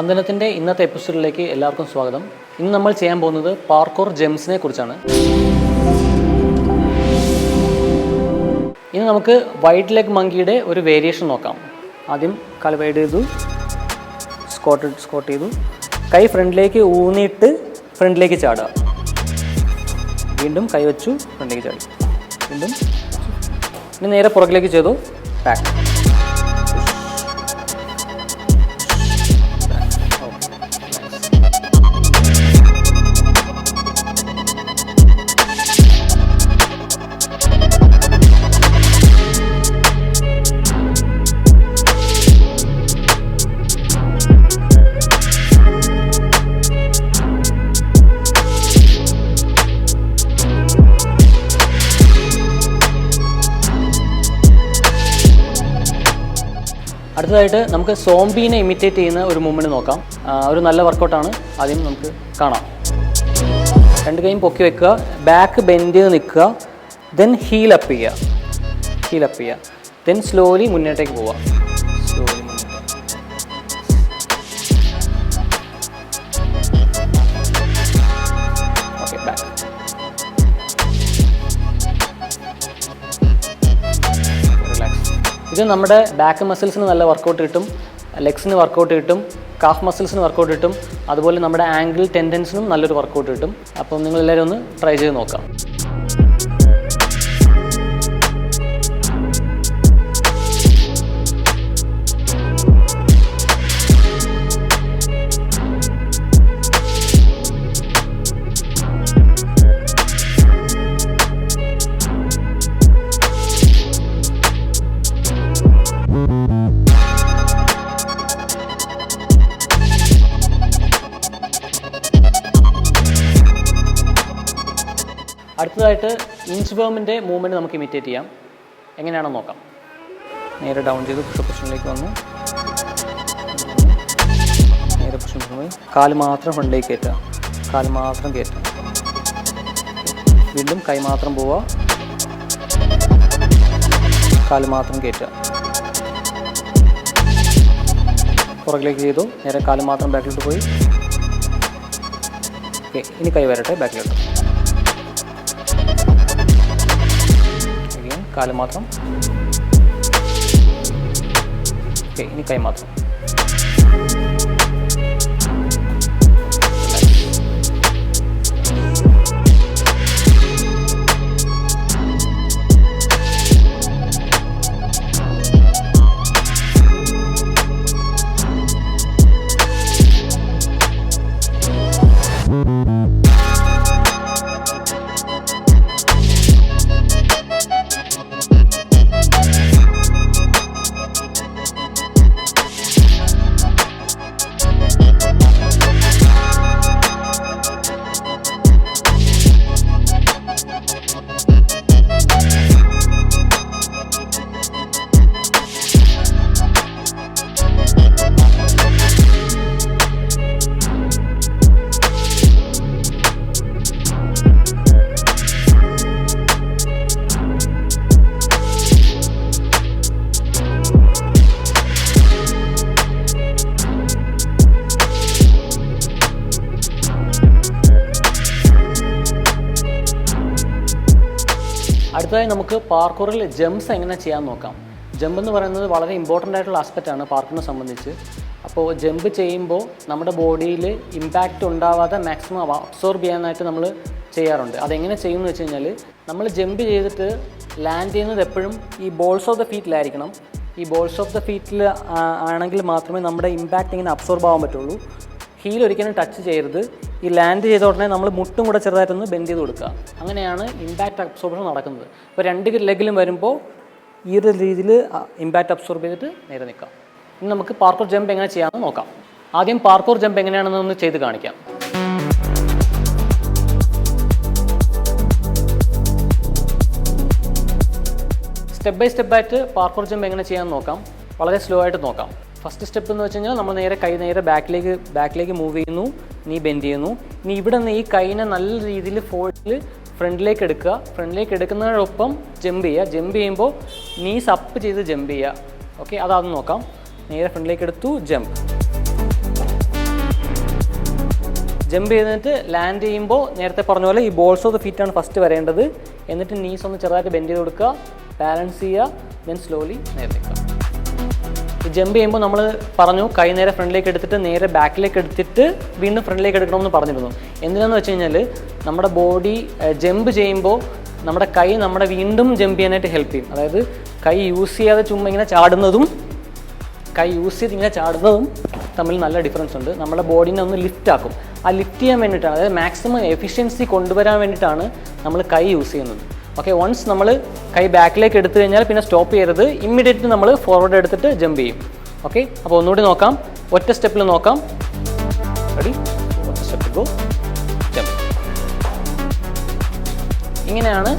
സ്പന്ദനത്തിന്റെ ഇന്നത്തെ എപ്പിസോഡിലേക്ക് എല്ലാവർക്കും സ്വാഗതം. ഇന്ന് നമ്മൾ ചെയ്യാൻ പോകുന്നത് പാർക്കോർ ജെംസിനെ കുറിച്ചാണ്. ഇനി നമുക്ക് വൈറ്റ് ലെഗ് മങ്കിയുടെ ഒരു വേരിയേഷൻ നോക്കാം. ആദ്യം കാൽ വൈഡ് ചെയ്തു സ്കോട്ട് സ്കോട്ട് ചെയ്തു. കൈ ഫ്രണ്ടിലേക്ക് ഊന്നിയിട്ട് ഫ്രണ്ടിലേക്ക് ചാടുക. വീണ്ടും കൈ വെച്ചു ഫ്രണ്ടിലേക്ക് ചാടി. വീണ്ടും ഇനി നേരെ പുറകിലേക്ക് ചെയ്തു ബാക്ക്. അടുത്തതായിട്ട് നമുക്ക് സോംബീനെ ഇമിറ്റേറ്റ് ചെയ്യുന്ന ഒരു മൂവ്മെന്റ് നോക്കാം. ഒരു നല്ല വർക്കൗട്ടാണ് ആദ്യം നമുക്ക് കാണാം. രണ്ട് കൈയും പൊക്കി വെക്കുക. ബാക്ക് ബെൻഡ് ചെയ്ത് നിൽക്കുക. ദെൻ ഹീൽ അപ്പ് ചെയ്യുക. ഹീൽ അപ്പ് ചെയ്യുക. ദെൻ സ്ലോലി മുന്നോട്ടേക്ക് പോവുക. നമ്മുടെ ബാക്ക് മസിൽസിന് നല്ല വർക്കൗട്ട് കിട്ടും ലെഗ്സിന് വർക്കൗട്ട് കിട്ടും കാഫ് മസിൽസിന് വർക്കൗട്ട് കിട്ടും അതുപോലെ നമ്മുടെ ആംഗിൾ ടെൻഡൻസിനും നല്ലൊരു വർക്കൗട്ട് കിട്ടും. അപ്പം നിങ്ങൾ എല്ലാവരും ഒന്ന് ട്രൈ ചെയ്ത് നോക്കാം. അടുത്തതായിട്ട് ഇഞ്ച് ബേമിന്റെ മൂവ്മെന്റ് നമുക്ക് ഇമിറ്റേറ്റ് ചെയ്യാം. എങ്ങനെയാണെന്ന് നോക്കാം. നേരെ ഡൗൺ ചെയ്ത് പുഷ പൊസിഷനിലേക്ക് വന്നു. നേരെ പ്രശ്നം കാൽ മാത്രം ഫ്രണ്ടിലേക്ക് കയറ്റുക. കാൽ മാത്രം കയറ്റുക. വീണ്ടും കൈ മാത്രം പോവുക. കാൽ മാത്രം കയറ്റുക. പുറകിലേക്ക് ചെയ്തു. നേരെ കാൽ മാത്രം ബാക്കിലോട്ട് പോയി. ഓക്കെ ഇനി കൈ വരട്ടെ ബാക്കിലോട്ട് കാൽ മാത്രം. ഓക്കെ ഇനി കൈ മാത്രം. അടുത്തതായി നമുക്ക് പാർക്കൂറിൽ ജംപ്സ് എങ്ങനെ ചെയ്യാൻ നോക്കാം. ജമ്പ് എന്ന് പറയുന്നത് വളരെ ഇമ്പോർട്ടന്റ് ആയിട്ടുള്ള ആസ്പെക്റ്റ് ആണ് പാർക്കിനെ സംബന്ധിച്ച്. അപ്പോൾ ജമ്പ് ചെയ്യുമ്പോൾ നമ്മുടെ ബോഡിയിൽ ഇമ്പാക്റ്റ് ഉണ്ടാവാതെ മാക്സിമം അബ്സോർബ് ചെയ്യാനായിട്ട് നമ്മൾ ചെയ്യാറുണ്ട്. അതെങ്ങനെ ചെയ്യുമെന്ന് വെച്ച് കഴിഞ്ഞാൽ നമ്മൾ ജമ്പ് ചെയ്തിട്ട് ലാൻഡ് ചെയ്യുന്നത് എപ്പോഴും ഈ ബോൾസ് ഓഫ് ദ ഫീറ്റിലായിരിക്കണം ഈ ബോൾസ് ഓഫ് ദ ഫീറ്റിൽ ആണെങ്കിൽ മാത്രമേ നമ്മുടെ ഇമ്പാക്റ്റ് ഇങ്ങനെ അബ്സോർബ് ആവാൻ പറ്റുള്ളൂ. ഹീൽ ഒരിക്കലും ടച്ച് ചെയ്യരുത്. ഈ ലാൻഡ് ചെയ്ത ഉടനെ നമ്മൾ മുട്ടും കൂടെ ചെറുതായിട്ടൊന്ന് ബെൻഡ് ചെയ്ത് കൊടുക്കുക. അങ്ങനെയാണ് ഇമ്പാക്റ്റ് അബ്സോർബ്ഷൻ നടക്കുന്നത്. അപ്പോൾ രണ്ട് ലെഗിലും വരുമ്പോൾ ഈ ഒരു രീതിയിൽ ഇമ്പാക്റ്റ് അബ്സോർബ് ചെയ്തിട്ട് നേരെ നിൽക്കാം ഇനി നമുക്ക് പാർക്കോർ ജമ്പ് എങ്ങനെ ചെയ്യാമെന്ന് നോക്കാം. ആദ്യം പാർക്കോർ ജമ്പ് എങ്ങനെയാണെന്ന് ഒന്ന് ചെയ്ത് കാണിക്കാം. സ്റ്റെപ്പ് ബൈ സ്റ്റെപ്പ് ആയിട്ട് പാർക്കോർ ജമ്പ് എങ്ങനെ ചെയ്യാമെന്ന് നോക്കാം. വളരെ സ്ലോ ആയിട്ട് നോക്കാം. ഫസ്റ്റ് സ്റ്റെപ്പ് എന്ന് വെച്ച് കഴിഞ്ഞാൽ നമ്മൾ നേരെ കൈ നേരെ ബാക്കിലേക്ക് ബാക്കിലേക്ക് മൂവ് ചെയ്യുന്നു. നീ ബെൻഡ് ചെയ്യുന്നു. ഇനി ഇവിടെ നിന്ന് ഈ കൈനെ നല്ല രീതിയിൽ ഫോൾഡിൽ ഫ്രണ്ടിലേക്ക് എടുക്കുക. ഫ്രണ്ടിലേക്ക് എടുക്കുന്നതിനൊപ്പം ജമ്പ് ചെയ്യുക. ജമ്പ് ചെയ്യുമ്പോൾ നീസ് സപ്പ് ചെയ്ത് ജമ്പ് ചെയ്യുക. ഓക്കെ അതാദ്യം നോക്കാം. നേരെ ഫ്രണ്ടിലേക്ക് എടുത്തു ജമ്പ് ജമ്പ് ചെയ്തിട്ട് ലാൻഡ് ചെയ്യുമ്പോൾ നേരത്തെ പറഞ്ഞ പോലെ ഈ ബോൾസ് ഓഫ് ദ ഫീറ്റാണ് ഫസ്റ്റ് വരേണ്ടത്. എന്നിട്ട് നീസ് ഒന്ന് ചെറുതായിട്ട് ബെൻഡ് ചെയ്ത് കൊടുക്കുക. ബാലൻസ് ചെയ്യുക ദെൻ സ്ലോലി നേരത്തേക്ക് ജമ്പ് ചെയ്യുമ്പോൾ നമ്മൾ പറഞ്ഞു കൈ നേരെ ഫ്രണ്ടിലേക്ക് എടുത്തിട്ട് നേരെ ബാക്കിലേക്ക് എടുത്തിട്ട് വീണ്ടും ഫ്രണ്ടിലേക്ക് എടുക്കണമെന്ന് പറഞ്ഞിരുന്നു. എന്തിനാന്ന് വെച്ച് കഴിഞ്ഞാൽ നമ്മുടെ ബോഡി ജമ്പ് ചെയ്യുമ്പോൾ നമ്മുടെ കൈ നമ്മുടെ വീണ്ടും ജമ്പ് ചെയ്യാനായിട്ട് ഹെൽപ്പ് ചെയ്യും. അതായത് കൈ യൂസ് ചെയ്യാതെ ചുമ്മാ ഇങ്ങനെ ചാടുന്നതും കൈ യൂസ് ചെയ്ത് ഇങ്ങനെ ചാടുന്നതും തമ്മിൽ നല്ല ഡിഫറൻസ് ഉണ്ട്. നമ്മുടെ ബോഡീനെ ഒന്ന് ലിഫ്റ്റ് ആക്കും. ആ ലിഫ്റ്റ് ചെയ്യാൻ വേണ്ടിയിട്ടാണ് അതായത് മാക്സിമം എഫിഷ്യൻസി കൊണ്ടുവരാൻ വേണ്ടിയിട്ടാണ് നമ്മൾ കൈ യൂസ് ചെയ്യുന്നത്. ഓക്കെ വൺസ് നമ്മൾ കൈ ബാക്കിലേക്ക് എടുത്തു കഴിഞ്ഞാൽ പിന്നെ സ്റ്റോപ്പ് ചെയ്യരുത്. ഇമ്മീഡിയറ്റ് നമ്മൾ ഫോർവേഡ് എടുത്തിട്ട് ജമ്പ് ചെയ്യും. ഓക്കെ അപ്പോൾ ഒന്നുകൂടി നോക്കാം. ഒറ്റ സ്റ്റെപ്പിൽ നോക്കാം. റെഡി ഒറ്റ സ്റ്റെപ്പിൽ ഗോ ജമ്പ് ഇങ്ങനെയാണ്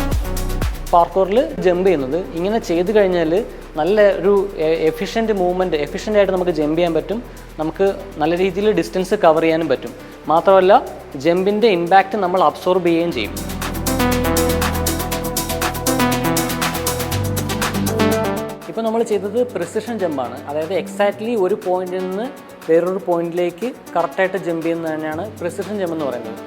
പാർക്കോറിൽ ജമ്പ് ചെയ്യുന്നത്. ഇങ്ങനെ ചെയ്ത് കഴിഞ്ഞാൽ നല്ല ഒരു എഫിഷ്യന്റ് മൂവ്മെന്റ് എഫിഷ്യന്റ് ആയിട്ട് നമുക്ക് ജമ്പ് ചെയ്യാൻ പറ്റും. നമുക്ക് നല്ല രീതിയിൽ ഡിസ്റ്റൻസ് കവർ ചെയ്യാനും പറ്റും. മാത്രമല്ല ജമ്പിന്റെ ഇമ്പാക്റ്റ് നമ്മൾ അബ്സോർബ് ചെയ്യുകയും ചെയ്യും. ഇപ്പോൾ നമ്മൾ ചെയ്തത് പ്രിസിഷൻ ജമ്പാണ് അതായത് എക്സാക്ട്ലി ഒരു പോയിന്റിൽ നിന്ന് വേറൊരു പോയിന്റിലേക്ക് കറക്റ്റായിട്ട് ജമ്പ് ചെയ്യുന്നത് തന്നെയാണ് പ്രിസിഷൻ ജമ്പ് എന്ന് പറയുന്നത്.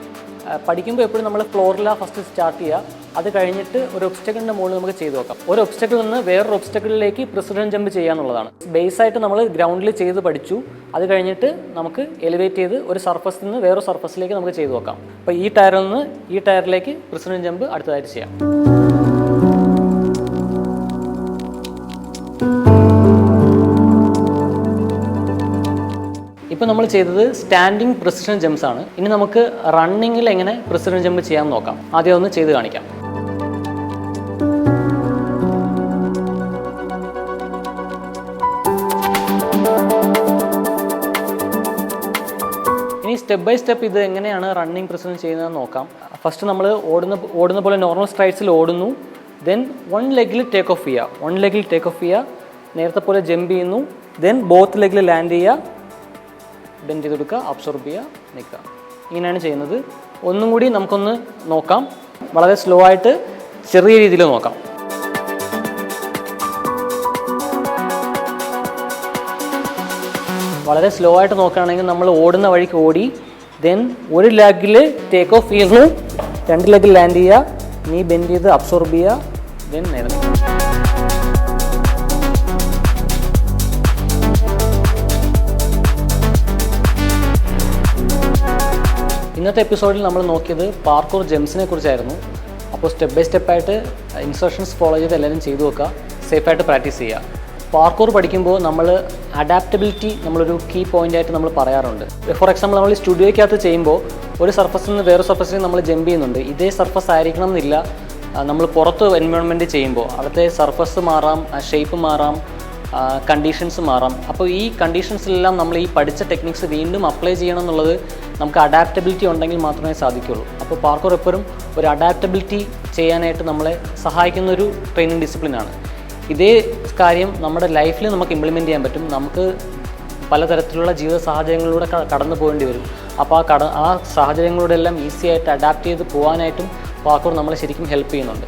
പഠിക്കുമ്പോൾ എപ്പോഴും നമ്മൾ ഫ്ലോറിലാണ് ഫസ്റ്റ് സ്റ്റാർട്ട് ചെയ്യുക. അത് കഴിഞ്ഞിട്ട് ഒരു ഒബ്സ്റ്റക്കിളിന്റെ മുകളിൽ നമുക്ക് ചെയ്തു നോക്കാം ഒരു ഒബ്സ്റ്റക്കിളിൽ നിന്ന് വേറൊരു ഒബ്സ്റ്റക്കിളിലേക്ക് പ്രസിഡന്റ് ജമ്പ് ചെയ്യാന്നുള്ളതാണ്. ബേസ് ആയിട്ട് നമ്മൾ ഗ്രൗണ്ടിൽ ചെയ്ത് പഠിച്ചു. അത് കഴിഞ്ഞിട്ട് നമുക്ക് എലിവേറ്റ് ചെയ്ത് ഒരു സർഫസിൽ നിന്ന് വേറൊരു സർഫസിലേക്ക് നമുക്ക് ചെയ്തു നോക്കാം അപ്പോൾ ഈ ടയറിൽ നിന്ന് ഈ ടയറിലേക്ക് പ്രസിഡന്റ് ജമ്പ് അടുത്തതായിട്ട് ചെയ്യാം. ഇപ്പോൾ നമ്മൾ ചെയ്തത് സ്റ്റാൻഡിങ് പ്രസിഡന്റ് ജംപ്സ് ആണ്. ഇനി നമുക്ക് റണ്ണിങ്ങിൽ എങ്ങനെ പ്രസിഡന്റ് ജമ്പ് ചെയ്യാൻ നോക്കാം. ആദ്യം ഒന്ന് ചെയ്ത് കാണിക്കാം. ഇനി സ്റ്റെപ്പ് ബൈ സ്റ്റെപ്പ് ഇത് എങ്ങനെയാണ് റണ്ണിങ് പ്രസിഡന്റ് ചെയ്യുന്നതെന്ന് നോക്കാം. ഫസ്റ്റ് നമ്മൾ ഓടുന്ന ഓടുന്ന പോലെ നോർമൽ സ്ട്രൈറ്റ്സിൽ ഓടുന്നു. ദെൻ വൺ ലെഗിൽ ടേക്ക് ഓഫ് ചെയ്യുക. വൺ ലെഗിൽ ടേക്ക് ഓഫ് ചെയ്യുക. നേരത്തെ പോലെ ജമ്പ് ചെയ്യുന്നു. ദെൻ ബോത്ത് ലെഗിൽ ലാൻഡ് ചെയ്യുക. ബെൻഡ് ചെയ്ത് കൊടുക്കുക അബ്സോർബ് ചെയ്യുക നിൽക്കുക ഇങ്ങനെയാണ് ചെയ്യുന്നത്. ഒന്നും കൂടി നമുക്കൊന്ന് നോക്കാം. വളരെ സ്ലോ ആയിട്ട് ചെറിയ രീതിയിൽ നോക്കാം. വളരെ സ്ലോ ആയിട്ട് നോക്കുകയാണെങ്കിൽ നമ്മൾ ഓടുന്ന വഴിക്ക് ഓടി ദെൻ ഒരു ലെഗിൽ ടേക്ക് ഓഫ് ചെയ്യുന്നു. രണ്ട് ലാഗിൽ ലാൻഡ് ചെയ്യുക നീ ബെൻഡ് ചെയ്ത് അബ്സോർബ് ചെയ്യുക ദെൻ നേരെ ഇന്നത്തെ എപ്പിസോഡിൽ നമ്മൾ നോക്കിയത് പാർക്കൂർ ജെംസിനെ കുറിച്ചായിരുന്നു. അപ്പോൾ സ്റ്റെപ്പ് ബൈ സ്റ്റെപ്പായിട്ട് ഇൻസ്ട്രക്ഷൻസ് ഫോളോ ചെയ്ത് എല്ലാവരും ചെയ്തു വെക്കുക സേഫായിട്ട് പ്രാക്ടീസ് ചെയ്യുക. പാർക്കൂർ പഠിക്കുമ്പോൾ നമ്മൾ അഡാപ്റ്റബിലിറ്റി നമ്മളൊരു കീ പോയിന്റ് ആയിട്ട് നമ്മൾ പറയാറുണ്ട്. ഫോർ എക്സാമ്പിൾ നമ്മൾ സ്റ്റുഡിയോയ്ക്കകത്ത് ചെയ്യുമ്പോൾ ഒരു സർഫസിൽ നിന്ന് വേറെ സർഫസിൽ നമ്മൾ ജമ്പ് ചെയ്യുന്നുണ്ട്. ഇതേ സർഫസ് ആയിരിക്കണം എന്നില്ല നമ്മൾ പുറത്ത് എൻവയോൺമെന്റ് ചെയ്യുമ്പോൾ അവിടുത്തെ സർഫസ് മാറാം ഷേപ്പ് മാറാം കണ്ടീഷൻസ് മാറാം. അപ്പോൾ ഈ കണ്ടീഷൻസിലെല്ലാം നമ്മൾ ഈ പഠിച്ച ടെക്നിക്സ് വീണ്ടും അപ്ലൈ ചെയ്യണം എന്നുള്ളത് നമുക്ക് അഡാപ്റ്റബിലിറ്റി ഉണ്ടെങ്കിൽ മാത്രമേ സാധിക്കുകയുള്ളൂ അപ്പോൾ പാർക്കോർ എപ്പോഴും ഒരു അഡാപ്റ്റബിലിറ്റി ചെയ്യാനായിട്ട് നമ്മളെ സഹായിക്കുന്ന ഒരു ട്രെയിനിങ് ഡിസിപ്ലിനാണ് ഇതേ കാര്യം നമ്മുടെ ലൈഫിൽ നമുക്ക് ഇംപ്ലിമെന്റ് ചെയ്യാൻ പറ്റും. നമുക്ക് പലതരത്തിലുള്ള ജീവിത സാഹചര്യങ്ങളിലൂടെ കടന്നു പോകേണ്ടി വരും. അപ്പോൾ ആ കട ആ സാഹചര്യങ്ങളിലൂടെ എല്ലാം ഈസി ആയിട്ട് അഡാപ്റ്റ് ചെയ്ത് പോകാനായിട്ടും പാർക്കോർ നമ്മളെ ശരിക്കും ഹെൽപ്പ് ചെയ്യുന്നുണ്ട്.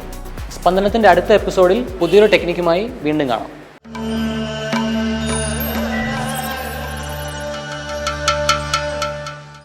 സ്പന്ദനത്തിന്റെ അടുത്ത എപ്പിസോഡിൽ പുതിയൊരു ടെക്നിക്കുമായി വീണ്ടും കാണാം.